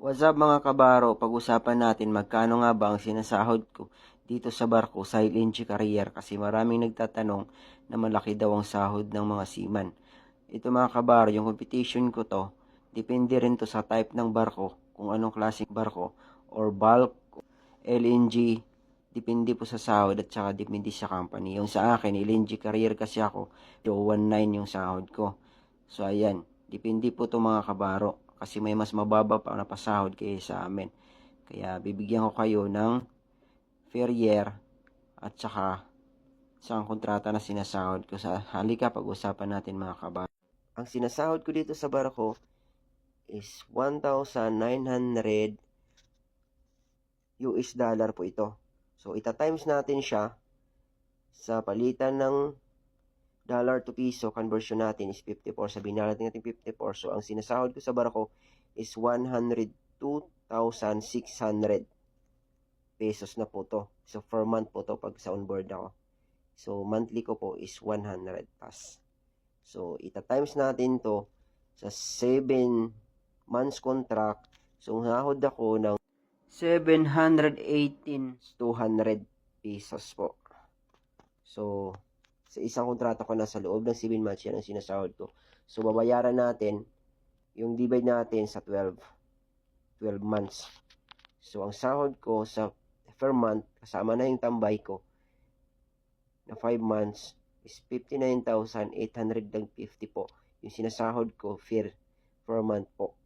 What's up mga kabaro? Pag-usapan natin magkano nga ba ang sinasahod ko dito sa barko sa LNG Carrier kasi maraming nagtatanong na malaki daw ang sahod ng mga seaman. Ito mga kabaro, yung competition ko to, depende rin to sa type ng barko, kung anong klaseng barko, or bulk, LNG, depende po sa sahod at saka depende sa company. Yung sa akin, LNG Carrier kasi ako, 219 yung sahod ko. So ayan, depende po to mga kabaro kasi may mas mababa pa na pasahod kaysa sa amin. Kaya bibigyan ko kayo ng fair year at saka sa kontrata na sinasahod ko sa halika pag-usapan natin mga kabaro. Ang sinasahod ko dito sa barko is 1,900 US dollar po ito. So ita times natin siya sa palitan ng dollar to piso, conversion natin is 54. Sabihin na natin natin 54. So, ang sinasahod ko sa barako is 102,600 pesos na po to. So, per month po to pag sa onboard ako. So, monthly ko po is 100 pass. So, ita times natin to sa 7 months contract. So, sahod ako ng 718,200 pesos po. So, sa isang kontrata ko na sa loob ng 7 months yan ang sinasahod ko. So, babayaran natin yung divide natin sa 12. 12 months. So, ang sahod ko sa per month, kasama na yung tambay ko, na 5 months, is 59,850 po. Yung sinasahod ko, fair per month po.